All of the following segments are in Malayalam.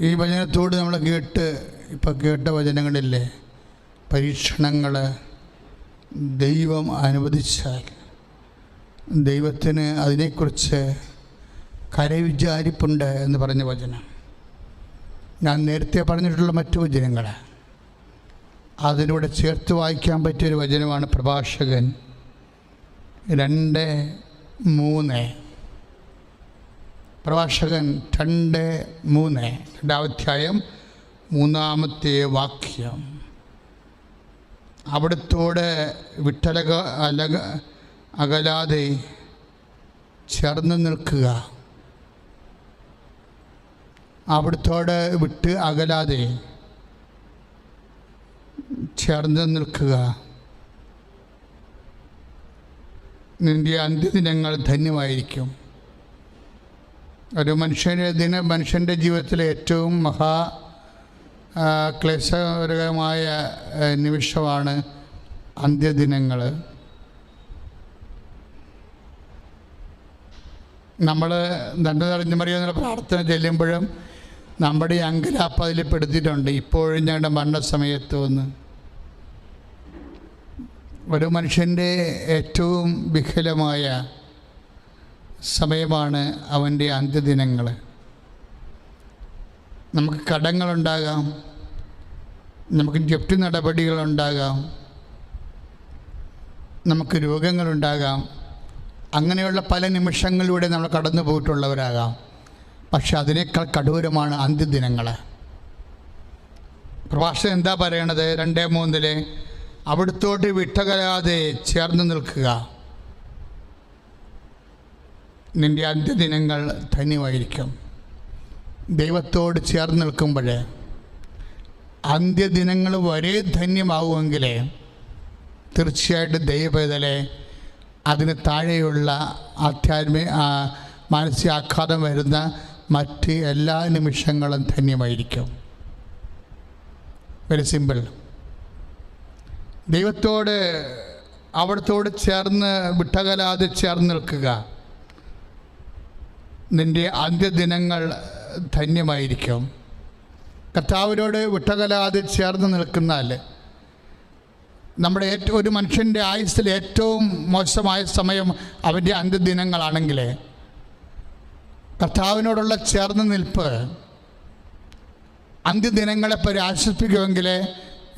ഈ വചനത്തോട് നമ്മൾ കേട്ട് ഇപ്പം കേട്ട വചനങ്ങളില്ലേ? പരീക്ഷണങ്ങൾ ദൈവം അനുവദിച്ചാൽ ദൈവത്തിന് അതിനെക്കുറിച്ച് കരവിചാരിപ്പുണ്ട് എന്ന് പറഞ്ഞ വചനം. ഞാൻ നേരത്തെ പറഞ്ഞിട്ടുള്ള മറ്റു വചനങ്ങൾ അതിലൂടെ ചേർത്ത് വായിക്കാൻ പറ്റിയൊരു വചനമാണ് പ്രഭാഷകൻ രണ്ട് മൂന്ന്. പ്രഭാഷകൻ രണ്ട് മൂന്ന്. രണ്ടാമധ്യായം മൂന്നാമത്തെ വാക്യം. അവിടത്തോട് വിട്ടലക അലക അകലാതെ ചേർന്ന് നിൽക്കുക. അവിടത്തോട് വിട്ട് അകലാതെ ചേർന്ന് നിൽക്കുക. നിന്റെ അന്ത്യദിനങ്ങൾ ധന്യമായിരിക്കും. ഒരു മനുഷ്യന്റെ ദിന മനുഷ്യന്റെ ജീവിതത്തിലെ ഏറ്റവും മഹാ ക്ലേശകരമായ നിമിഷമാണ് അന്ത്യദിനങ്ങൾ. നമ്മൾ ദണ്ഡ നിറഞ്ഞു മറിയുന്ന പ്രാർത്ഥന ചെല്ലുമ്പോഴും നമ്മുടെ അങ്കലാപ്പ അതിൽ പെടുത്തിയിട്ടുണ്ട് ഇപ്പോഴും ഞങ്ങളുടെ മരണസമയത്ത് ഒന്ന്. ഒരു മനുഷ്യന്റെ ഏറ്റവും വിഹലമായ സമയമാണ് അവന്റെ അന്ത്യദിനങ്ങൾ നമുക്ക് കടങ്ങളുണ്ടാകാം. നമുക്ക് ജപ്തി നടപടികളുണ്ടാകാം. നമുക്ക് രോഗങ്ങളുണ്ടാകാം. അങ്ങനെയുള്ള പല നിമിഷങ്ങളിലൂടെ നമ്മൾ കടന്നു പോയിട്ടുള്ളവരാകാം പക്ഷെ അതിനേക്കാൾ കഠോരമാണ് അന്ത്യദിനങ്ങൾ പ്രഭാഷകൻ എന്താ പറയണത്? രണ്ടേ മൂന്നിൽ അവിടുത്തോട്ട് വിട്ടകലാതെ ചേർന്ന് നിൽക്കുക. നിന്റെ അന്ത്യദിനങ്ങൾ ധന്യമായിരിക്കും ദൈവത്തോട് ചേർന്ന് നിൽക്കുമ്പോൾ അന്ത്യദിനങ്ങൾ വരെ ധന്യമാവുമെങ്കിൽ തീർച്ചയായിട്ടും ദൈവപേതലെ അതിന് താഴെയുള്ള ആധ്യാത്മിക മാനസികാഘാതം വരുന്ന മറ്റ് എല്ലാ നിമിഷങ്ങളും ധന്യമായിരിക്കും. വെരി സിമ്പിൾ ദൈവത്തോട് അവിടത്തോട് ചേർന്ന് വിട്ടകലാതെ ചേർന്ന് നിൽക്കുക. നിന്റെ അന്ത്യദിനങ്ങൾ ധന്യമായിരിക്കും. കർത്താവിനോട് വിട്ടകലാതെ ചേർന്ന് നിൽക്കുന്നാൽ നമ്മുടെ ഏറ്റവും ഒരു മനുഷ്യന്റെ ആയുസ്സിൽ ഏറ്റവും മോശമായ സമയം അവന്റെ അന്ത്യദിനങ്ങളാണെങ്കിൽ കർത്താവിനോടുള്ള ചേർന്ന് നിൽപ്പ് അന്ത്യദിനങ്ങളെ പരി ആശ്വസിപ്പിക്കുമെങ്കിൽ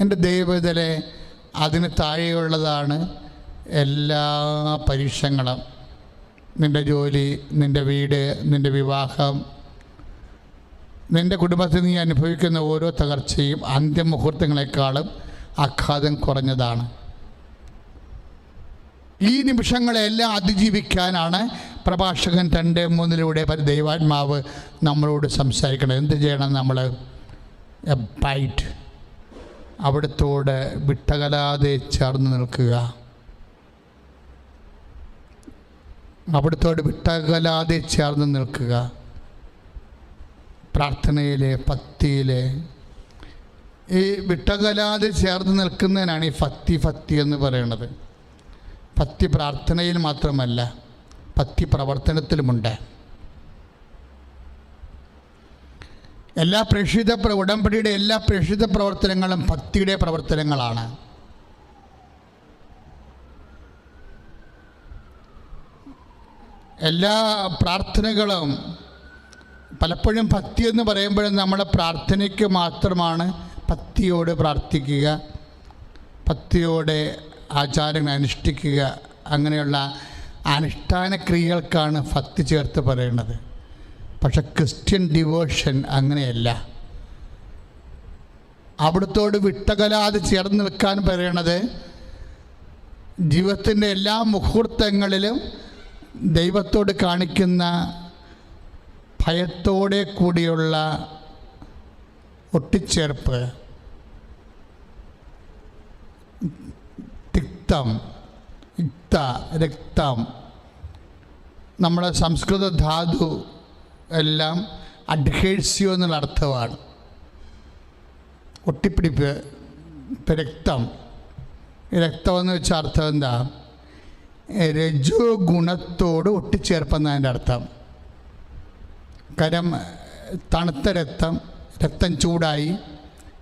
എന്റെ ദൈവത്തിലെ അതിന് താഴെയുള്ളതാണ് എല്ലാ പരീക്ഷങ്ങളും. നിന്റെ ജോലി നിന്റെ വീട് നിന്റെ വിവാഹം നിന്റെ കുടുംബത്തിൽ നീ അനുഭവിക്കുന്ന ഓരോ തകർച്ചയും അന്ത്യമുഹൂർത്തങ്ങളെക്കാളും ആഘാതം കുറഞ്ഞതാണ്. ഈ നിമിഷങ്ങളെല്ലാം അതിജീവിക്കാനാണ് പ്രഭാഷകൻ രണ്ട് മൂന്നിലൂടെ ദൈവാത്മാവ് നമ്മളോട് സംസാരിക്കണം. എന്ത് ചെയ്യണം നമ്മൾ ബൈറ്റ് അവിടത്തോട് വിട്ടകലാതെ ചേർന്ന് നിൽക്കുക. അവിടത്തോട് വിട്ടകലാതെ ചേർന്ന് നിൽക്കുക. പ്രാർത്ഥനയിലെ ഭക്തിയിലെ. ഈ വിട്ടകലാതെ ചേർന്ന് നിൽക്കുന്നതിനാണ് ഈ ഭക്തി ഭക്തി എന്ന് പറയുന്നത്. ഭക്തി പ്രാർത്ഥനയിൽ മാത്രമല്ല ഭക്തി പ്രവർത്തനത്തിലുമുണ്ട് എല്ലാ പ്രേക്ഷിത പ്ര- ഉടമ്പടിയുടെ എല്ലാ പ്രേക്ഷിത പ്രവർത്തനങ്ങളും ഭക്തിയുടെ പ്രവർത്തനങ്ങളാണ്. എല്ലാ പ്രാർത്ഥനകളും പലപ്പോഴും ഭക്തി എന്ന് പറയുമ്പോഴും നമ്മുടെ പ്രാർത്ഥനയ്ക്ക് മാത്രമാണ് ഭക്തിയോട് പ്രാർത്ഥിക്കുക ഭക്തിയോടെ ആചാരങ്ങൾ അനുഷ്ഠിക്കുക അങ്ങനെയുള്ള അനുഷ്ഠാന ക്രിയകൾക്കാണ് ഭക്തി ചേർത്ത് പറയുന്നത് പക്ഷെ ക്രിസ്ത്യൻ ഡിവോഷൻ അങ്ങനെയല്ല. അവിടത്തോട് വിട്ടകലാതെ ചേർന്ന് നിൽക്കാൻ പറയണത് ജീവിതത്തിന്റെ എല്ലാ മുഹൂർത്തങ്ങളിലും ദൈവത്തോട് കാണിക്കുന്ന ഭയത്തോടെ കൂടിയുള്ള ഒട്ടിച്ചേർപ്പ് തിക്തം ഇക്ത രക്തം നമ്മുടെ സംസ്കൃത ധാതു എല്ലാം അഡ്ഹേഴ്സ്യോ എന്നുള്ള അർത്ഥമാണ്. ഒട്ടിപ്പിടിപ്പ് രക്തം. രക്തമെന്ന് വെച്ച അർത്ഥം എന്താ? രജോ ഗുണത്തോട് ഒട്ടിച്ചേർപ്പെന്നതിന്റെ അർത്ഥം. കരം തണുത്ത രക്തം രക്തം ചൂടായി.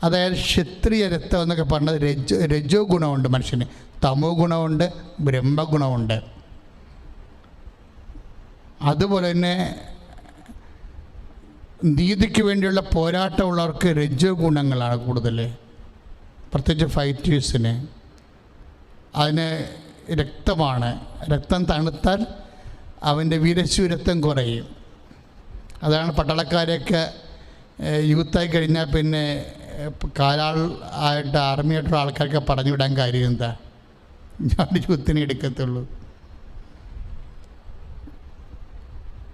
അതായത് ക്ഷത്രിയ രക്തം എന്നൊക്കെ പറഞ്ഞത് രജോ രജോ ഗുണമുണ്ട് മനുഷ്യന്. തമോ ഗുണമുണ്ട് ബ്രഹ്മഗുണമുണ്ട്. അതുപോലെ തന്നെ നീതിക്ക് വേണ്ടിയുള്ള പോരാട്ടമുള്ളവർക്ക് രജോ ഗുണങ്ങളാണ് കൂടുതൽ പ്രത്യേകിച്ച് ഫൈറ്റേഴ്സിന്. അതിന് രക്തമാണ്. രക്തം തണുത്താൽ അവന്റെ വീരശൂരത്വം കുറയും. അതാണ് പട്ടാളക്കാരെയൊക്കെ യൂത്തായി കഴിഞ്ഞാൽ പിന്നെ കാലാൾ ആയിട്ട് ആർമിയായിട്ടുള്ള ആൾക്കാർക്ക് പറഞ്ഞു വിടാൻ കാര്യം എന്താ? ഞാൻ യൂത്തിനെ എടുക്കത്തുള്ളൂ.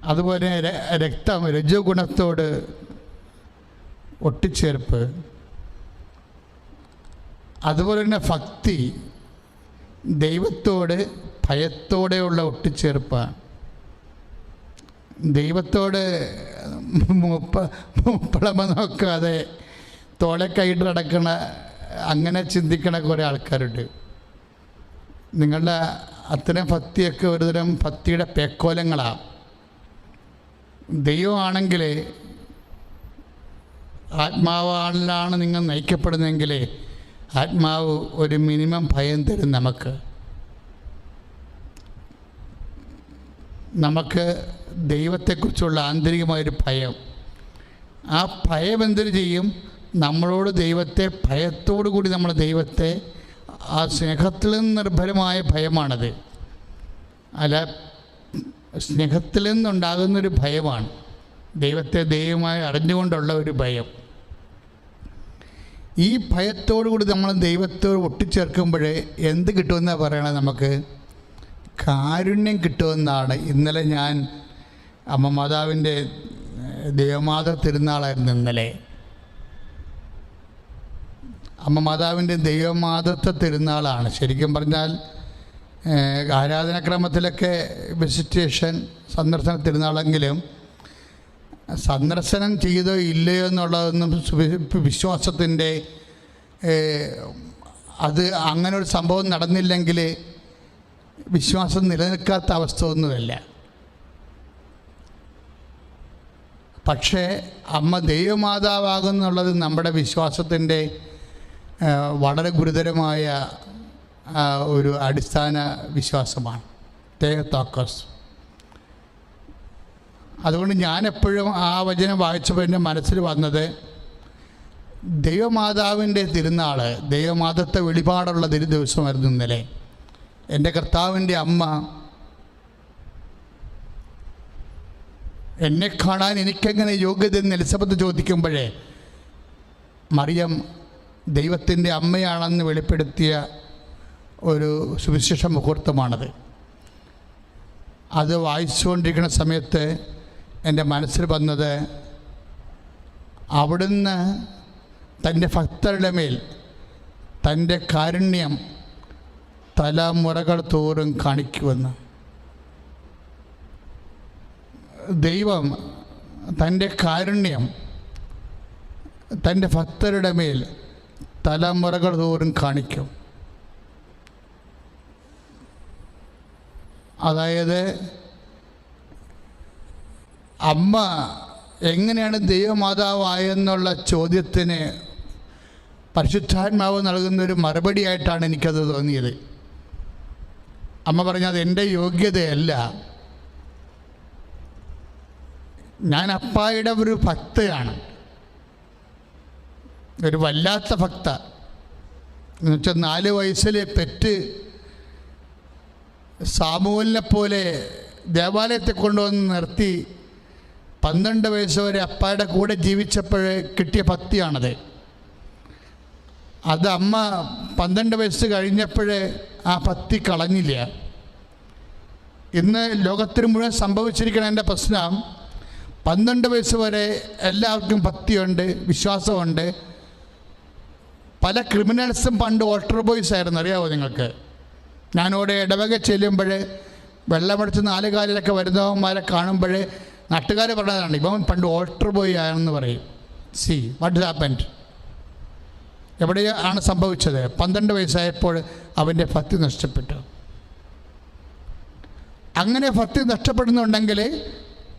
അതുപോലെ രക്തം രജഗുണത്തോട് ഒട്ടിച്ചേർപ്പ്. അതുപോലെ തന്നെ ഭക്തി ദൈവത്തോട് ഭയത്തോടെയുള്ള ഒട്ടിച്ചേർപ്പാണ്. ദൈവത്തോട് മുപ്പ മുപ്പളമ നോക്കാതെ തോളെ കൈയിട്ട് നടക്കണ അങ്ങനെ ചിന്തിക്കണ കുറേ ആൾക്കാരുണ്ട്. നിങ്ങളുടെ അത്തരം ഭക്തിയൊക്കെ ഒരുതരം ഭക്തിയുടെ പേക്കോലങ്ങളാണ് ദൈവമാണെങ്കിൽ ആത്മാവാളിലാണ് നിങ്ങൾ നയിക്കപ്പെടുന്നതെങ്കിൽ ആത്മാവ് ഒരു മിനിമം ഭയം തരും നമുക്ക്. നമുക്ക് ദൈവത്തെക്കുറിച്ചുള്ള ആന്തരികമായൊരു ഭയം. ആ ഭയം എന്തൊരു ചെയ്യും? നമ്മളോട് ദൈവത്തെ ഭയത്തോടു കൂടി നമ്മൾ ദൈവത്തെ ആ സ്നേഹത്തിൽ നിന്ന് നിർഭരമായ ഭയമാണത്. അല്ല സ്നേഹത്തിൽ നിന്നുണ്ടാകുന്നൊരു ഭയമാണ്. ദൈവത്തെ ദൈവമായി അറിഞ്ഞുകൊണ്ടുള്ള ഒരു ഭയം. ഈ ഭയത്തോടു കൂടി നമ്മൾ ദൈവത്തോട് ഒട്ടിച്ചേർക്കുമ്പോൾ എന്ത് കിട്ടുമെന്നാണ് പറയണത് നമുക്ക്? കാരുണ്യം കിട്ടുമെന്നാണ്. ഇന്നലെ ഞാൻ അമ്മ മാതാവിന്റെ ദേവമാത തിരുനാളായിരുന്നു ഇന്നലെ. അമ്മ മാതാവിന്റെ ദൈവമാതത്വ തിരുനാളാണ്. ശരിക്കും പറഞ്ഞാൽ ആരാധനാക്രമത്തിലൊക്കെ വിസിറ്റേഷൻ സന്ദർശന തിരുനാളെങ്കിലും സന്ദർശനം ചെയ്തോ ഇല്ലയോ എന്നുള്ളതൊന്നും വിശ്വാസത്തിന്റെ അത് അങ്ങനെ ഒരു സംഭവം നടന്നില്ലെങ്കിൽ വിശ്വാസം നിലനിൽക്കാത്ത അവസ്ഥ ഒന്നുമല്ല. പക്ഷേ അമ്മ ദൈവമാതാവാകുന്നുള്ളത് നമ്മുടെ വിശ്വാസത്തിന്റെ വളരെ ഗുരുതരമായ ഒരു അടിസ്ഥാന വിശ്വാസമാണ്. തേത്തോക്കസ് അതുകൊണ്ട് ഞാൻ എപ്പോഴും ആ വചനം വായിച്ചപ്പോൾ എന്റെ മനസ്സിൽ വന്നത് ദൈവമാതാവിന്റെ തിരുനാൾ ദൈവമാതത്തെ വെളിപാടുള്ള തിരു ദിവസമായിരുന്നു ഇന്നലെ. എന്റെ കർത്താവിന്റെ അമ്മ എന്നെ കാണാൻ എനിക്കെങ്ങനെ യോഗ്യത എന്ന് എലിസബത്ത് ചോദിക്കുമ്പോഴേ മറിയം ദൈവത്തിന്റെ അമ്മയാണെന്ന് വെളിപ്പെടുത്തിയ ഒരു സുവിശേഷ മുഹൂർത്തമാണത്. അത് വായിച്ചുകൊണ്ടിരിക്കുന്ന സമയത്ത് എന്റെ മനസ്സിൽ വന്നത് അവിടുന്ന് തന്റെ ഭക്തരുടെ മേൽ തന്റെ കാരുണ്യം തലമുറകൾ തോറും കാണിക്കുമെന്ന്. ദൈവം തന്റെ കാരുണ്യം തന്റെ ഭക്തരുടെ മേൽ തലമുറകൾ തോറും കാണിക്കും. അതായത് അമ്മ എങ്ങനെയാണ് ദൈവമാതാവായെന്നുള്ള ചോദ്യത്തിന് പരിശുദ്ധാത്മാവ് നൽകുന്നൊരു മറുപടിയായിട്ടാണ് എനിക്കത് തോന്നിയത്. അമ്മ പറഞ്ഞത് എന്റെ യോഗ്യതയല്ല. ഞാൻ അപ്പായുടെ ഒരു ഭക്തയാണ്. ഒരു വല്ലാത്ത ഭക്ത. എന്നുവെച്ചാൽ നാല് വയസ്സിലെ പെറ്റ് സാമൂലിനെ പോലെ ദേവാലയത്തെ കൊണ്ടുവന്ന് നിർത്തി പന്ത്രണ്ട് വയസ്സ് വരെ അപ്പായുടെ കൂടെ ജീവിച്ചപ്പോഴേ കിട്ടിയ ഭക്തിയാണത്. അത് അമ്മ പന്ത്രണ്ട് വയസ്സ് കഴിഞ്ഞപ്പോഴേ ആ ഭക്തി കളഞ്ഞില്ല. ഇന്ന് ലോകത്തിന് മുഴുവൻ സംഭവിച്ചിരിക്കുന്ന എന്റെ പ്രശ്നം പന്ത്രണ്ട് വയസ്സ് വരെ എല്ലാവർക്കും ഭക്തിയുണ്ട് വിശ്വാസമുണ്ട്. പല ക്രിമിനൽസും പണ്ട് വോട്ടർ ബോയ്സ് ആയിരുന്നു അറിയാവോ നിങ്ങൾക്ക്? ഞാനിവിടെ ഇടവക ചെല്ലുമ്പോൾ വെള്ളമടിച്ച് നാല് കാലിലൊക്കെ വരുന്നവന്മാരെ കാണുമ്പോൾ നാട്ടുകാർ പറഞ്ഞതാണ് ഇപ്പം പണ്ട് ഓൾട്ടർ ബോയ് ആണെന്ന് പറയും. സി വാട്ട് ഹാപ്പൻഡ് എവിടെയാണ് സംഭവിച്ചത്. പന്ത്രണ്ട് വയസ്സായപ്പോൾ അവന്റെ ഭക്തി നഷ്ടപ്പെട്ടു. അങ്ങനെ ഭക്തി നഷ്ടപ്പെടുന്നുണ്ടെങ്കിൽ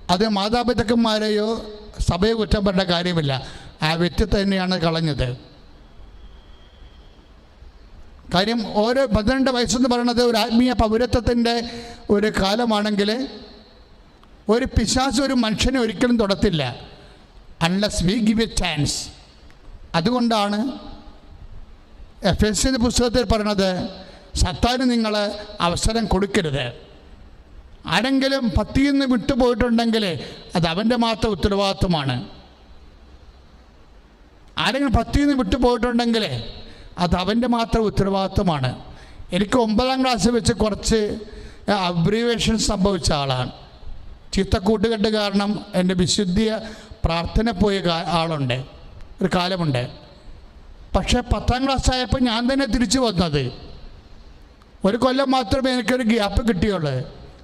അത് മാതാപിതാക്കന്മാരെയോ സഭയോ കുറ്റപ്പെടേണ്ട കാര്യമില്ല. ആ വ്യക്തി തന്നെയാണ് കളഞ്ഞത്. കാര്യം ഓരോ പന്ത്രണ്ട് വയസ്സെന്ന് പറയുന്നത് ഒരു ആത്മീയ പൗരത്വത്തിന്റെ ഒരു കാലമാണെങ്കിൽ ഒരു പിശാസ് ഒരു മനുഷ്യനെ ഒരിക്കലും തൊടത്തില്ല. Unless we give a chance അതുകൊണ്ടാണ് എഫ് എസ് സിന്റെ പുസ്തകത്തിൽ പറയണത് സത്താന് നിങ്ങൾ അവസരം കൊടുക്കരുത്. ആരെങ്കിലും പത്തിയിൽ നിന്ന് വിട്ടുപോയിട്ടുണ്ടെങ്കിൽ അത് അവന്റെ മാത്രം ഉത്തരവാദിത്വമാണ്. ആരെങ്കിലും പത്തിയിൽ നിന്ന് വിട്ടുപോയിട്ടുണ്ടെങ്കിൽ അത് അവന്റെ മാത്രം ഉത്തരവാദിത്വമാണ്. എനിക്ക് ഒമ്പതാം ക്ലാസ്സിൽ വെച്ച് കുറച്ച് അബ്രീവേഷൻ സംഭവിച്ച ആളാണ്. ചീത്ത കൂട്ടുകെട്ട് കാരണം എന്റെ വിശുദ്ധിയ പ്രാർത്ഥന പോയ ആളുണ്ട്. ഒരു കാലമുണ്ട്. പക്ഷേ പത്താം ക്ലാസ് ആയപ്പോൾ ഞാൻ തന്നെ തിരിച്ചു വന്നത്. ഒരു കൊല്ലം മാത്രമേ എനിക്കൊരു ഗ്യാപ്പ് കിട്ടിയുള്ളൂ.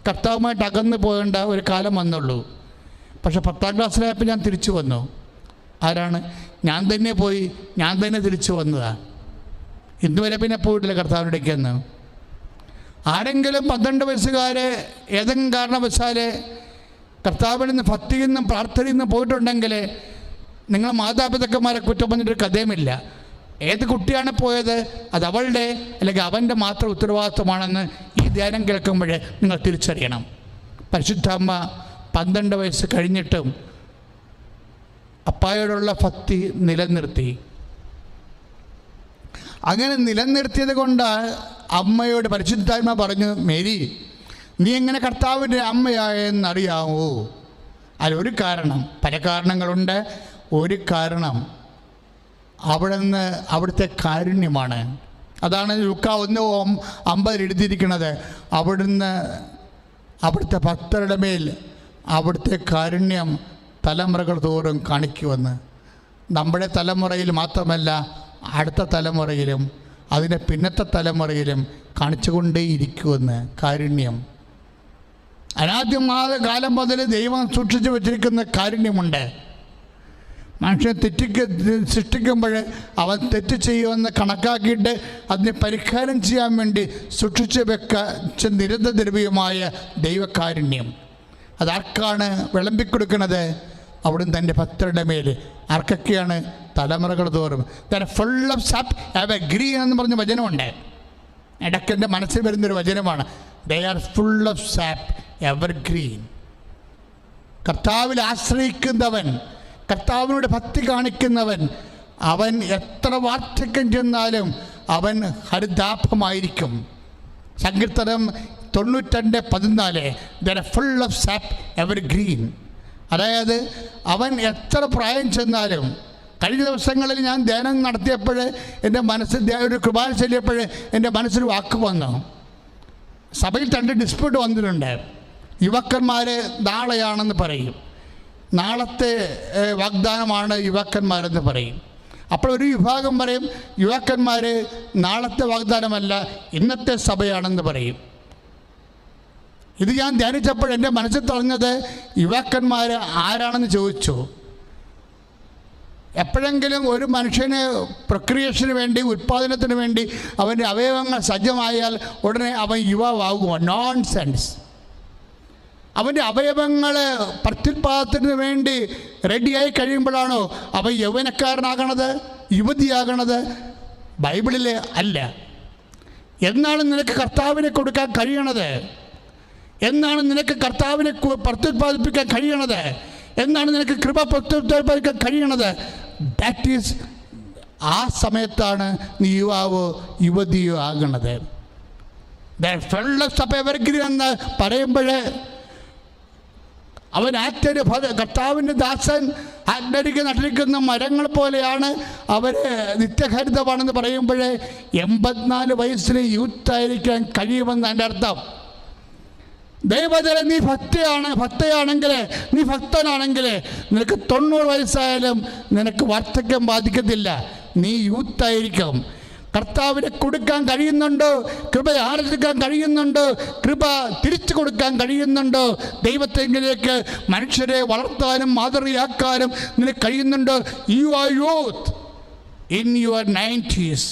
കർത്താവുമായിട്ട് അകന്നു പോകേണ്ട ഒരു കാലം വന്നുള്ളൂ. പക്ഷെ പത്താം ക്ലാസ്സിലായപ്പോൾ ഞാൻ തിരിച്ചു വന്നു. ആരാണ്? ഞാൻ തന്നെ പോയി ഞാൻ തന്നെ തിരിച്ചു വന്നതാണ് ഇന്നുവരെ പിന്നെ പോയിട്ടില്ല കർത്താവിനിടയ്ക്കെന്ന് ആരെങ്കിലും പന്ത്രണ്ട് വയസ്സുകാരെ ഏതെങ്കിലും കാരണവശാൽ കർത്താവിൽ നിന്ന് ഭക്തിയിൽ നിന്നും പ്രാർത്ഥനയിൽ നിന്നും പോയിട്ടുണ്ടെങ്കിൽ നിങ്ങൾ മാതാപിതാക്കന്മാരെ കുറ്റം പറഞ്ഞിട്ട് കഥയുമില്ല. ഏത് കുട്ടിയാണ് പോയത് അത് അവളുടെ അല്ലെങ്കിൽ അവന്റെ മാത്രം ഉത്തരവാദിത്വമാണെന്ന് ഈ ധ്യാനം കേൾക്കുമ്പോൾ നിങ്ങൾ തിരിച്ചറിയണം. പരിശുദ്ധാമ്മ പന്ത്രണ്ട് വയസ്സ് കഴിഞ്ഞിട്ടും അപ്പായോടുള്ള ഭക്തി നിലനിർത്തി. അങ്ങനെ നിലനിർത്തിയത് കൊണ്ട് അമ്മയോട് പരിശുദ്ധാത്മ പറഞ്ഞു മേരി നീ എങ്ങനെ കർത്താവിന്റെ അമ്മയായെന്നറിയാമോ അതിലൊരു കാരണം പല കാരണങ്ങളുണ്ട്. ഒരു കാരണം അവിടെ നിന്ന് അവിടുത്തെ കാരുണ്യമാണ്. അതാണ് ലുക്ക ഒന്ന് അമ്പതിൽ എഴുതിയിരിക്കുന്നത്. അവിടുന്ന് അവിടുത്തെ ഭക്തരുടെ മേൽ അവിടുത്തെ കാരുണ്യം തലമുറകൾ തോറും കാണിക്കുമെന്ന്. നമ്മുടെ തലമുറയിൽ മാത്രമല്ല അടുത്ത തലമുറയിലും അതിന്റെ പിന്നത്തെ തലമുറയിലും കാണിച്ചുകൊണ്ടേയിരിക്കുമെന്ന് കാരുണ്യം. അനാദ്യമായ കാലം മുതൽ ദൈവം സൂക്ഷിച്ചു വച്ചിരിക്കുന്ന കാരുണ്യമുണ്ട്. മനുഷ്യൻ തെറ്റിക്ക് സൃഷ്ടിക്കുമ്പോൾ അവൻ തെറ്റ് ചെയ്യുമെന്ന് കണക്കാക്കിയിട്ട് അതിനെ പരിഹാരം ചെയ്യാൻ വേണ്ടി സൂക്ഷിച്ചു വെച്ച നിരന്തദ്രവ്യമായ ദൈവകാരുണ്യം. അതാർക്കാണ് വിളമ്പിക്കൊടുക്കുന്നത്? അവിടുന്ന് തന്റെ ഭക്തരുടെ മേൽ ആർക്കൊക്കെയാണ് തലമുറകൾ തോറും. തന്നെ full of sap have a green എന്ന് പറഞ്ഞ വചനമുണ്ട്. ഇടയ്ക്ക് എന്റെ മനസ്സിൽ വരുന്നൊരു വചനമാണ്. They are full of sap ever green കർത്താവിൽ ആശ്രയിക്കുന്നവൻ കർത്താവിനോട് ഭക്തി കാണിക്കുന്നവൻ അവൻ എത്ര വാർദ്ധക്യം ചെന്നാലും അവൻ ഹരിതാഭമായിരിക്കും. സങ്കീർത്തനം തൊണ്ണൂറ്റണ്ട് പതിനാല്. They're full of sap ever green അതായത് അവൻ എത്ര പ്രായം ചെന്നാലും കഴിഞ്ഞ ദിവസങ്ങളിൽ ഞാൻ ധ്യാനം നടത്തിയപ്പോൾ എന്റെ മനസ്സ് ഒരു കൃപാൽ ചൊല്ലിയപ്പോൾ എന്റെ മനസ്സിൽ വാക്ക് വന്നു. സഭയിൽ രണ്ട് ഡിസ്പ്യൂട്ട് വന്നിട്ടുണ്ട്. യുവക്കന്മാർ നാളെയാണെന്ന് പറയും. നാളത്തെ വാഗ്ദാനമാണ് യുവാക്കന്മാരെന്ന് പറയും. അപ്പോൾ ഒരു വിഭാഗം പറയും യുവാക്കന്മാർ നാളത്തെ വാഗ്ദാനമല്ല ഇന്നത്തെ സഭയാണെന്ന് പറയും. ഇത് ഞാൻ ധ്യാനിച്ചപ്പോൾ എന്റെ മനസ്സിൽ തുടങ്ങിയത് യുവാക്കന്മാർ ആരാണെന്ന് ചോദിച്ചു. എപ്പോഴെങ്കിലും ഒരു മനുഷ്യന് പ്രക്രിയേഷന് വേണ്ടി ഉൽപ്പാദനത്തിന് വേണ്ടി അവന്റെ അവയവങ്ങൾ സജ്ജമായാൽ ഉടനെ അവൻ യുവാവാകുമോ? നോൺ സെൻസ് അവന്റെ അവയവങ്ങൾ പ്രത്യുൽപാദനത്തിന് വേണ്ടി റെഡിയായി കഴിയുമ്പോഴാണോ അവൻ യൗവനക്കാരനാകണത് യുവതിയാകണത്? ബൈബിളിൽ അല്ല. എന്നാണ് നിനക്ക് കർത്താവിനെ കൊടുക്കാൻ കഴിയണത്? എന്നാണ് നിനക്ക് കർത്താവിനെ പ്രത്യുത്പാദിപ്പിക്കാൻ കഴിയണത്? എന്നാണ് നിനക്ക് കൃപ പ്രത്യുത്പാദിപ്പിക്കാൻ കഴിയണത്? ദാറ്റ് ഈസ് ആ സമയത്താണ് നീ യുവാവോ യുവതിയോ ആകണത്. എന്ന് പറയുമ്പോൾ അവൻ ആറ്റൊരു കർത്താവിന്റെ ദാസൻ ആറ്റടിക്ക് നട്ടിരിക്കുന്ന മരങ്ങൾ പോലെയാണ് അവർ നിത്യഹരിതമാണെന്ന് പറയുമ്പോൾ എൺപത്തിനാല് വയസ്സിന് യൂത്തായിരിക്കാൻ കഴിയുമെന്ന് എന്റെ അർത്ഥം. ദൈവജന നീ ഭക്തയാണ് ഭക്തയാണെങ്കിൽ നീ ഭക്തനാണെങ്കിൽ നിനക്ക് തൊണ്ണൂറ് വയസ്സായാലും നിനക്ക് വാർദ്ധക്യം ബാധിക്കത്തില്ല. നീ യൂത്തായിരിക്കും കർത്താവിനെ കൊടുക്കാൻ കഴിയുന്നുണ്ടോ കൃപ ആർജിക്കാൻ കഴിയുന്നുണ്ടോ കൃപ തിരിച്ചു കൊടുക്കാൻ കഴിയുന്നുണ്ടോ. ദൈവത്തെങ്കിലേക്ക് മനുഷ്യരെ വളർത്താനും മാതൃകയാക്കാനും നിനക്ക് കഴിയുന്നുണ്ടോ. You are youth in your nineties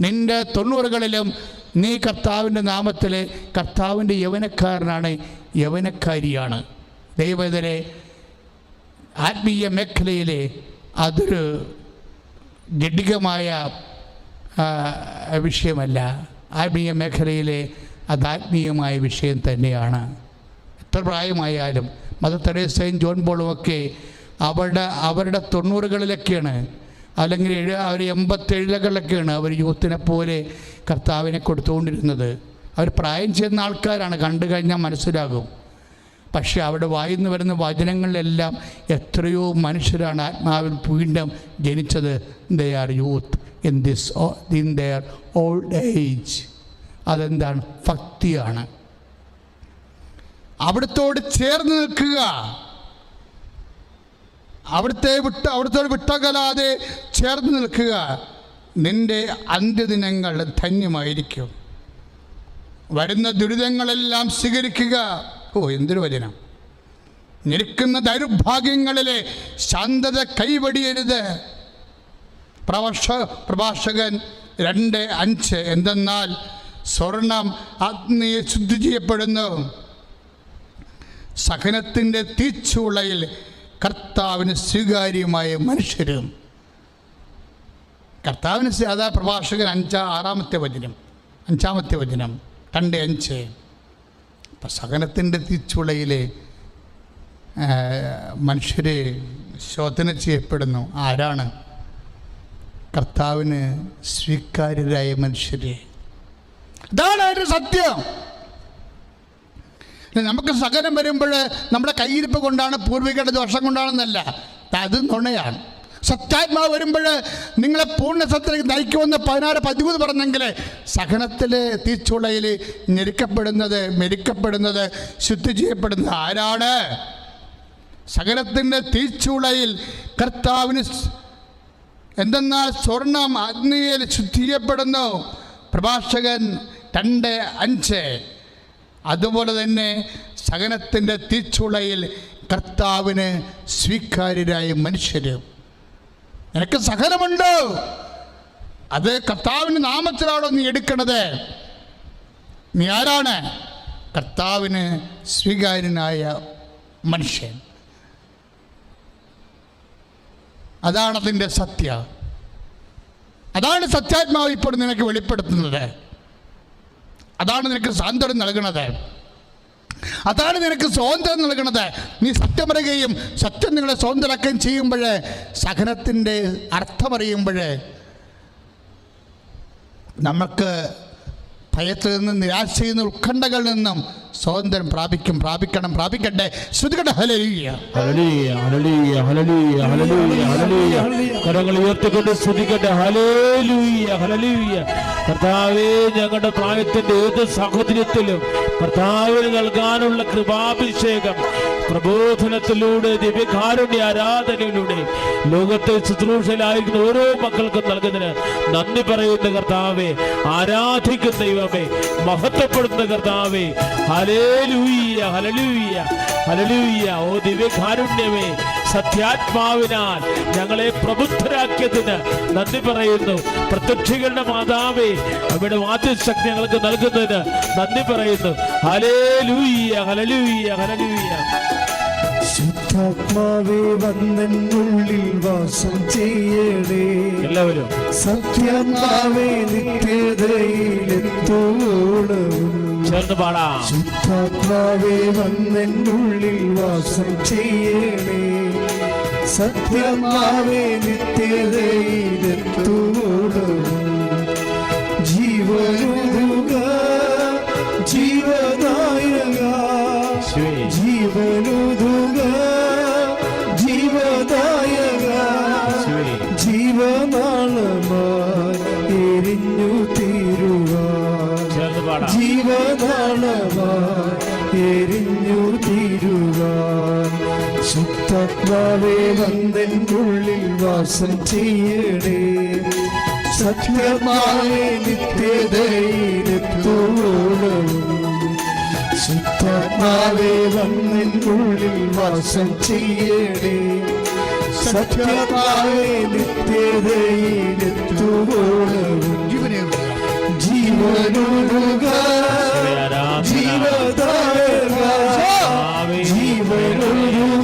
നിന്റെ തൊണ്ണൂറുകളിലും നീ കർത്താവിന്റെ നാമത്തിൽ കർത്താവിന്റെ യവനക്കാരനാണ് യവനക്കാരിയാണ്. ദൈവതരെ ആത്മീയ മേഖലയിലെ അതൊരു ജഡികമായ വിഷയമല്ല. ആത്മീയ മേഖലയിലെ അത് ആത്മീയമായ വിഷയം തന്നെയാണ്. എത്ര പ്രായമായാലും മദർ തെരേസയും ജോൺ ബോളുമൊക്കെ അവരുടെ അവരുടെ തൊണ്ണൂറുകളിലൊക്കെയാണ് അല്ലെങ്കിൽ എഴു അവർ എൺപത്തേഴിലകളിലൊക്കെയാണ് അവർ യൂത്തിനെ പോലെ കർത്താവിനെ കൊടുത്തുകൊണ്ടിരുന്നത്. അവർ പ്രായം ചെയ്യുന്ന ആൾക്കാരാണ് കണ്ടു കഴിഞ്ഞാൽ മനസ്സിലാകും. പക്ഷേ അവിടെ വായിന്ന് വരുന്ന വചനങ്ങളിലെല്ലാം എത്രയോ മനുഷ്യരാണ് ആത്മാവിൽ വീണ്ടും ജനിച്ചത്. They are youth in this in their old age അതെന്താണ്? ഭക്തിയാണ്. അവിടുത്തോട് ചേർന്ന് നിൽക്കുക. അവിടുത്തെ വിട്ട് അവിടുത്തോട് വിട്ടകലാതെ ചേർന്ന് നിൽക്കുക നിന്റെ അന്ത്യദിനങ്ങൾ ധന്യമായിരിക്കും. വരുന്ന ദുരിതങ്ങളെല്ലാം സ്വീകരിക്കുക. ഓ എന്തൊരു വചനം. ഞെരുക്കുന്ന ദൗർഭാഗ്യങ്ങളിലെ ശാന്തത കൈവടിയരുത്. പ്രവർഷ പ്രഭാഷകൻ രണ്ട് അഞ്ച് എന്തെന്നാൽ സ്വർണം അഗ്നിയെ ശുദ്ധി ചെയ്യപ്പെടുന്നു. സഹനത്തിന്റെ തീച്ചൂളയിൽ കർത്താവിന് സ്വീകാര്യമായ മനുഷ്യരും. കർത്താവിന് അതാ പ്രഭാഷകൻ അഞ്ചാ ആറാമത്തെ വചനം അഞ്ചാമത്തെ വചനം രണ്ട് അഞ്ച്. അപ്പം സഹനത്തിന്റെ തീച്ചുളയിലെ മനുഷ്യരെ ശോധന ചെയ്യപ്പെടുന്നു. ആരാണ്? കർത്താവിന് സ്വീകാര്യരായ മനുഷ്യരെ. അതാണ് അതിന്റെ സത്യം. നമുക്ക് സകലം വരുമ്പോൾ നമ്മുടെ കയ്യിരിപ്പ് കൊണ്ടാണ് പൂർവികരുടെ ദോഷം കൊണ്ടാണെന്നല്ല. അത് നുണയാണ്. സത്യാത്മാവ് വരുമ്പോൾ നിങ്ങളെ പൂർണ സത്യത്തിലേക്ക് നയിക്കുമെന്ന് പതിനാറ് പതിമൂന്ന് പറഞ്ഞെങ്കിൽ സഹനത്തിൽ തീച്ചുളയിൽ ഞെരുക്കപ്പെടുന്നത് മെരുക്കപ്പെടുന്നത് ശുദ്ധി ചെയ്യപ്പെടുന്നത് ആരാണ്? സകലത്തിന്റെ തീച്ചുളയിൽ കർത്താവിന് എന്തെന്നാൽ സ്വർണം അഗ്നിയിൽ ശുദ്ധീകരിക്കപ്പെടുന്നു. പ്രഭാഷകൻ രണ്ട് അഞ്ച്. അതുപോലെ തന്നെ സഹനത്തിന്റെ തിച്ചുളയിൽ കർത്താവിന് സ്വീകാര്യരായ മനുഷ്യർ നിനക്ക് സഹനമുണ്ട്. അത് കർത്താവിന്റെ നാമത്തിലാണോ നീ എടുക്കണത്? നീ ആരാണ്? കർത്താവിന് സ്വീകാര്യനായ മനുഷ്യൻ. അതാണ് അതിന്റെ സത്യ. അതാണ് സത്യാത്മാവ് ഇപ്പോൾ നിനക്ക് വെളിപ്പെടുത്തുന്നത്. അതാണ് നിനക്ക് സാന്ത്വനം നൽകുന്നത് അതാണ് നിനക്ക് സ്വാതന്ത്ര്യം നൽകുന്നത് നീ സത്യം പറയുകയും സത്യം നിങ്ങളെ സ്വതന്ത്രമാക്കുകയും ചെയ്യുമ്പോൾ സഹനത്തിന്റെ അർത്ഥമറിയുമ്പോൾ നമുക്ക് ഭയത്തിൽ നിന്നും നിരാശയിൽ നിന്ന് ഉത്കണ്ഠകളിൽ നിന്നും സ്വാതന്ത്ര്യം പ്രാപിക്കും പ്രാപിക്കണം പ്രാപിക്കട്ടെ ഹല്ലേലൂയ. കരങ്ങൾ ഉയർത്തിക്കൊണ്ട് സ്തുതിക്കട്ടെ ഹല്ലേലൂയ, ഹല്ലേലൂയ. കർത്താവേ ഞങ്ങളുടെ പ്രായത്തിന്റെ ഏത് സാഹചര്യത്തിലും കർത്താവിന് നൽകാനുള്ള കൃപാഭിഷേകം പ്രബോധനത്തിലൂടെ ദിവ്യകാരുണ്യ ആരാധനയിലൂടെ ലോകത്തെ ശുശ്രൂഷയിലായിരിക്കുന്ന ഓരോ മക്കൾക്കും നൽകുന്നതിന് നന്ദി പറയുന്ന കർത്താവേ ആരാധിക്കുന്ന ദൈവമേ മഹത്വപ്പെടുന്ന കർത്താവെ ഹലേലൂയ ഹലലൂയ ഹലലൂയ ഓ ദിവ്യകാരുണ്യമേ സത്യാത്മാവിനാൽ ഞങ്ങളെ പ്രബുദ്ധരാക്കിയതിന് നന്ദി പറയുന്നു. പ്രത്യക്ഷങ്ങളുടെ മാതാവേ അവിടെ മാധ്യശക്തി ഞങ്ങൾക്ക് നൽകുന്നതിന് നന്ദി പറയുന്നു. ഹലേ ലൂയ്യ ഹലലൂയ്യ ഹലലൂയ്യ ശുദ്ധാത്മാവേ വന്നെന്നുള്ളിൽ വാസം ചെയ്യണേ. എല്ലാവരും. സത്യാത്മാവേ നിത്യതയിലെത്തോളവും. ചേർന്ന് പാടാം. ശുദ്ധാത്മാവേ വന്നെന്നുള്ളിൽ വാസം ചെയ്യണേ. സത്യാത്മാവേ നിത്യതയിലെത്തോളവും ജീവനുക ജീവനായക. ജീവനുതുക ജീവദായക. ജീവനാളമായി എരിഞ്ഞു പാടാം ജീവനാളമായി എരിഞ്ഞു തീരുവാൻ ശുദ്ധാത്മാവേ വന്നെന്നുള്ളിൽ വാസം ചെയ്യണേ. സത്യമായ നിത്യതയിലെത്തോളം ശുദ്ധാത്മാവേ വന്നിനുള്ളിൽ വാസം ചെയ്യണേ. സത്യമായ നിത്യതയിലെത്തോളം ജീവനെ ജീവനൊഴുക ജീവദായക ജീവനൊഴുക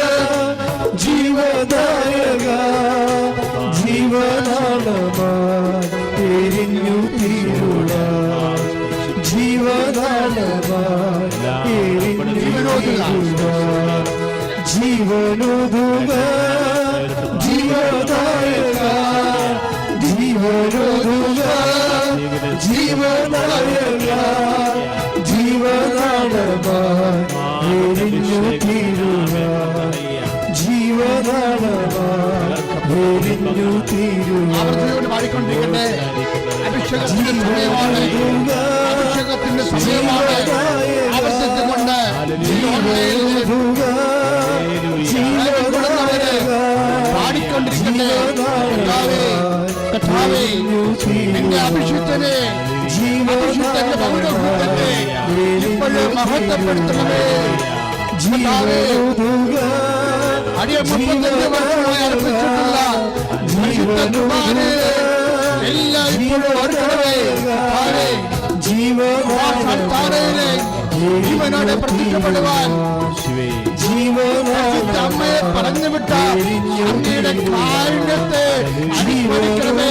ജീവനൊഴുക ജീവദായക ജീവനൊഴുക ജീവനായക ജീവനാളമായി എരിഞ്ഞു തീരുക ജീവനാളമായി എരിഞ്ഞു തീരുക അഭിഷേകത്തിന്റെ സമയമാണ്. അഭിഷേകത്തിന്റെ കൊണ്ട് ആവർത്തിച്ചുകൊണ്ട് പാടിക്കൊണ്ടിരിക്കട്ടെ കർത്താവേ, എന്റെ അഭിഷിക്തനെ അഭിഷിക്തന്റെ പൗരഭൂതത്തെ ഇപ്പോഴും മഹത്വപ്പെടുത്തണമേ അടിയ മുപ്പത്തഞ്ച് വർഷമായി അർപ്പിച്ചിട്ടുള്ള പരിശുദ്ധ കുർബാനയെ എല്ലാം ഇപ്പോഴും ഓർക്കണമേ കർത്താവേ, ആ സൽത്താരയിലെ ജീവനോടെ പ്രത്യക്ഷപ്പെടുവാൻ പരിശുദ്ധ അമ്മയെ പറഞ്ഞുവിട്ട അങ്ങയുടെ കാരുണ്യത്തെ അനുസ്മരിക്കണമേ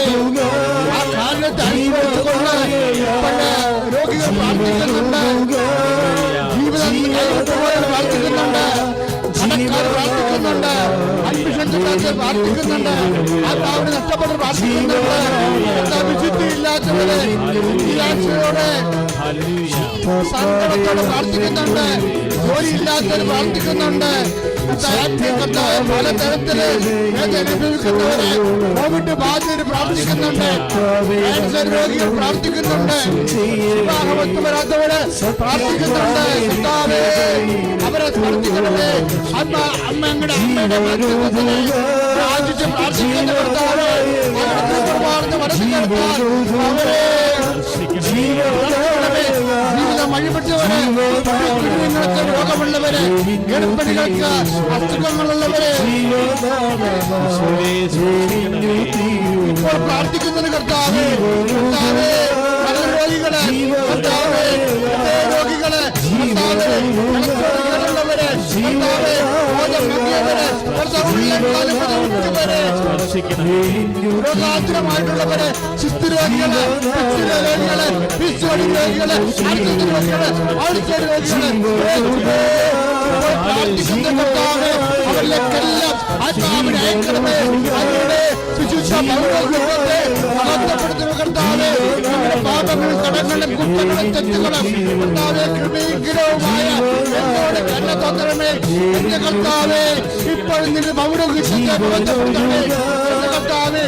ആ കാരുണ്യത്തെ അനുസ്മരിച്ചുകൊണ്ട് ഇപ്പോഴ് രോഗികൾ പ്രാർത്ഥിക്കുന്നുണ്ട് ജീവിതം കൈവിട്ടുപോയവർ പ്രാർത്ഥിക്കുന്നുണ്ട് കടക്കാർ പ്രാർത്ഥിക്കുന്നുണ്ട് അഡ്മിഷൻസുകാർക്ക് പ്രാർത്ഥിക്കുന്നുണ്ട്. ആത്മാവിന് നഷ്ടപ്പെട്ട് പ്രാർത്ഥിക്കുന്നുണ്ട്. എന്താ വിശുദ്ധിയില്ലാത്തവര് ഈ ആഴ്ചയോടെ സങ്കടത്തോടെ പ്രാർത്ഥിക്കുന്നുണ്ട്. ജോലിയില്ലാത്തവർ പ്രാർത്ഥിക്കുന്നുണ്ട്. കർത്താവേ, പല തരത്തിൽ വേദന അനുഭവിക്കുന്നവര് കോവിഡ് ബാധിതർ പ്രാർത്ഥിക്കുന്നുണ്ട്. ക്യാൻസർ രോഗികൾ പ്രാർത്ഥിക്കുന്നുണ്ട്. വിവാഹമൊത്തു വരാത്തവര് പ്രാർത്ഥിക്കുന്നുണ്ട് അവരെ പ്രാർത്ഥിക്കണമേ അമ്മ അമ്മയുടെ അമ്മയുടെ പ്രാർത്ഥിക്കുന്നതിന് രാജിച്ച് പ്രാർത്ഥിക്കുന്ന കർത്താവേ അവരുടെ മനസ്സിലെടുത്താൽ അവരെ ജീവിതം വഴിപ്പെട്ടവരെ കുഞ്ഞുങ്ങൾക്ക് രോഗമുള്ളവരെ. ഗർഭിണികൾക്ക് അസുഖങ്ങളുള്ളവരെ. ഇപ്പോൾ പ്രാർത്ഥിക്കുന്നത് കർത്താവേ കർത്താവേ രോഗികളെ കർത്താവേ രോഗികളെ കർത്താവേ രോഗാതുരമായിട്ടുള്ളവരെ ശിസ്തുരോഗികളെ രോഗികളെ വിശ്വടി രോഗികളെ രോഗികളെ അടുത്ത രോഗികളെ അവരിലേക്കെല്ലാം ആത്മാവിനെ അയക്കണമേ അവരുടെ ശുചിത്വ കർത്താവേ നമ്മുടെ പാപങ്ങളും കടങ്ങളും കുറ്റങ്ങളും തെറ്റുകളും കർത്താവേ കൃപീകരവുമായ എന്നോട് കണ്ണ തോന്നണമേ. എന്റെ കർത്താവേ ഇപ്പോൾ നിന്റെ പൗരോഹിത്യത്തെ ബന്ധപ്പെടുത്തണമേ എന്റെ കർത്താവേ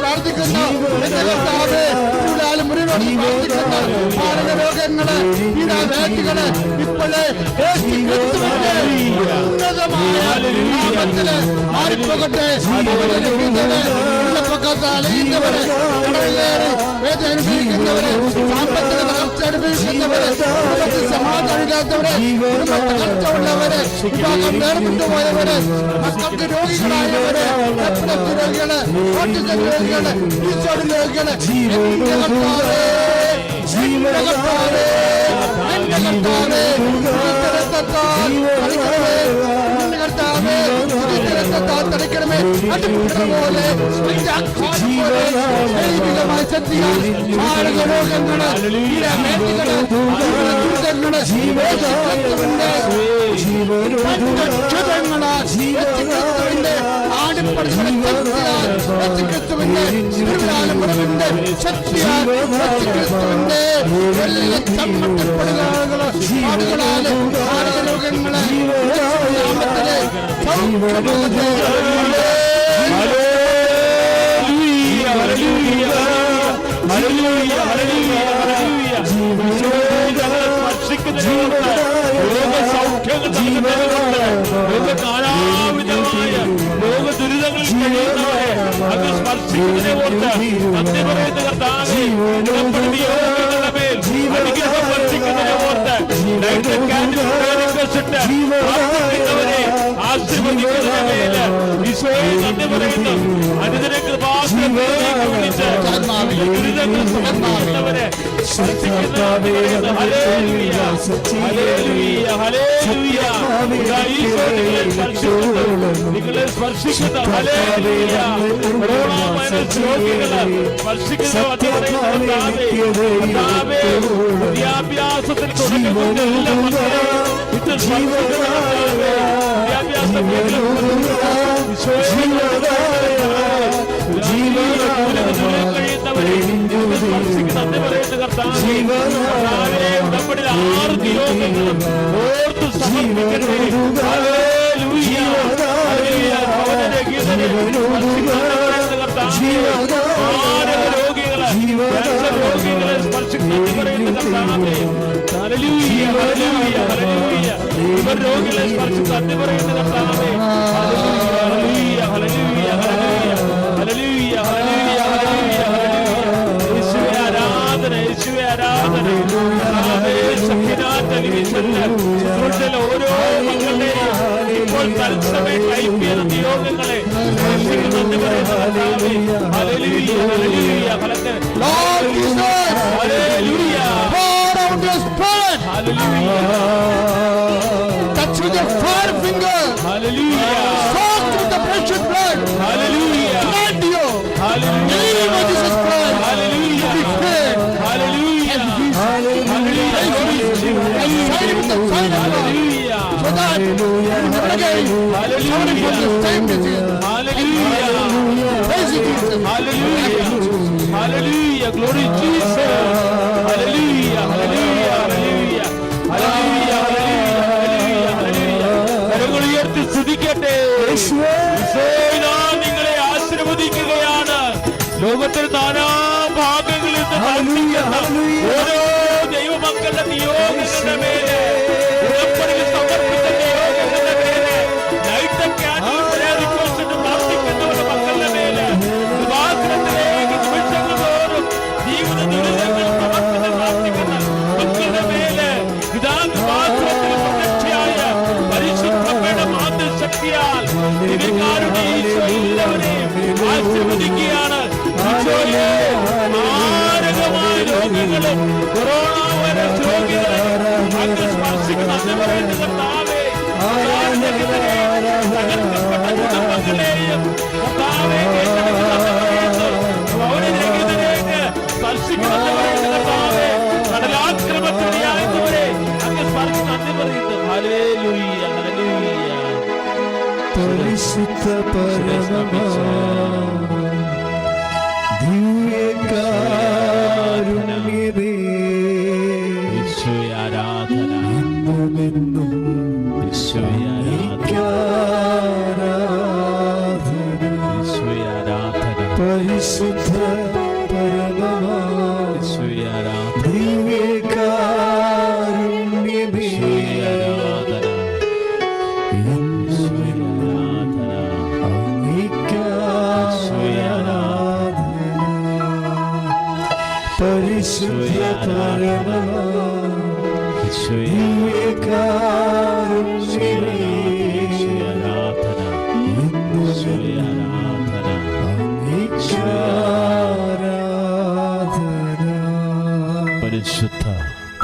പ്രാർത്ഥിക്കുന്നു. എന്റെ കർത്താവേ പ്രാർത്ഥിക്കുന്നു. എന്റെ രോഗങ്ങൾ പീഡാവേദികൾ ഇപ്പോഴേ ഉന്നതമായ മാറിപ്പോകട്ടെ. വെള്ളപ്പൊക്കത്ത് അലയുന്നവര് കടലിലേറി വേദന അനുഭവിക്കുന്നവര് സാമ്പത്തിക തകർച്ച അനുഭവിക്കുന്നവര് കുടുംബത്തിൽ സമാധാനമില്ലാത്തവര് കുടുംബ തകർച്ചയുള്ളവര് വിഭാഗം വേർപെട്ടു പോയവര് മക്കൾക്ക് രോഗികളായവര് രോഗികൾ ഓട്ടിസം യേശുവിന്റെ നാമത്തിലെ അനുദിന നിങ്ങളെ സ്പർശിക്കുന്നു കൊറോണ വൈറസ് രോഗികളെ സ്പർശിക്കുന്ന കർത്താവേ കർത്താവേ. വിദ്യാഭ്യാസത്തിൽ തുടങ്ങുന്ന വിദ്യാഭ്യാസ രോഗികളെ സ്പർശിച്ച് തട്ടി പറയുന്ന കർത്താവേ hallelujah hallelujah hallelujah hallelujah hallelujah hallelujah. Hallelujah യേശുവേ ആരാധന യേശുവേ ആരാധന. കർത്താവേ സഖിനാ ടെലിവിഷനിൽ ശുശ്രൂഷയിലെ ഓരോ മക്കളുടെയും ഇപ്പോൾ തത്സമയം ടൈപ്പ് ചെയ്യുന്ന നിയോഗങ്ങളെ സ്പർശിച്ച് നന്ദി പറയുന്ന കർത്താവേ hallelujah hallelujah hallelujah hallelujah. around his. Hallelujah. Touch with your forefinger. Hallelujah. Soaked with the precious blood. Hallelujah. Blood you. Hallelujah. Believe Jesus Christ. Hallelujah. Be fed. Hallelujah. Hallelujah. Hallelujah. The Hallelujah. Hallelujah. Hallelujah. Hallelujah. Glory Jesus. Hallelujah. Hallelujah. Hallelujah. Hallelujah. Hallelujah. Hallelujah. കരങ്ങൾ ഉയർത്തി സ്തുതിക്കട്ടെ നിങ്ങളെ ആശീർവദിക്കുകയാണ് ലോകത്തിൽ നാനാ ഭാഗങ്ങളിൽ നിന്ന് ഓരോ ദൈവമക്കളുടെ നിയോഗങ്ങളുടെ മേലെ ഉടമ്പടിയിൽ കൊറോണ വൈറസ് രോഗികളും അങ്ങ് സ്പർശിക്കുന്ന പറയുന്ന കർത്താവേ തകർക്കപ്പെട്ട കുടുംബങ്ങളെയും ആരാധന പരിശുദ്ധ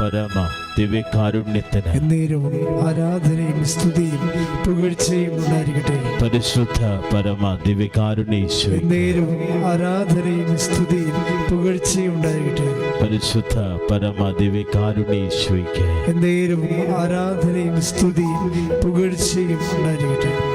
പരമ ദിവ്യകാരുണ്യത്തിന് എന്നേരവും ആരാധനയും സ്തുതിയും പുകഴ്ചയും ഉണ്ടായിരിക്കട്ടെ. പരിശുദ്ധ പരമ ദിവ്യകാരുണ്യ ഈശോയെ എന്നേരവും ആരാധനയും സ്തുതിയും പുകഴ്ചയും ഉണ്ടായിരിക്കട്ടെ. പരിശുദ്ധ പരമ ദിവ്യകാരുണ്യ ഈശോയ്ക്ക് എന്നേരവും ആരാധനയും സ്തുതിയും പുകഴ്ചയും ഉണ്ടായിരിക്കട്ടെ.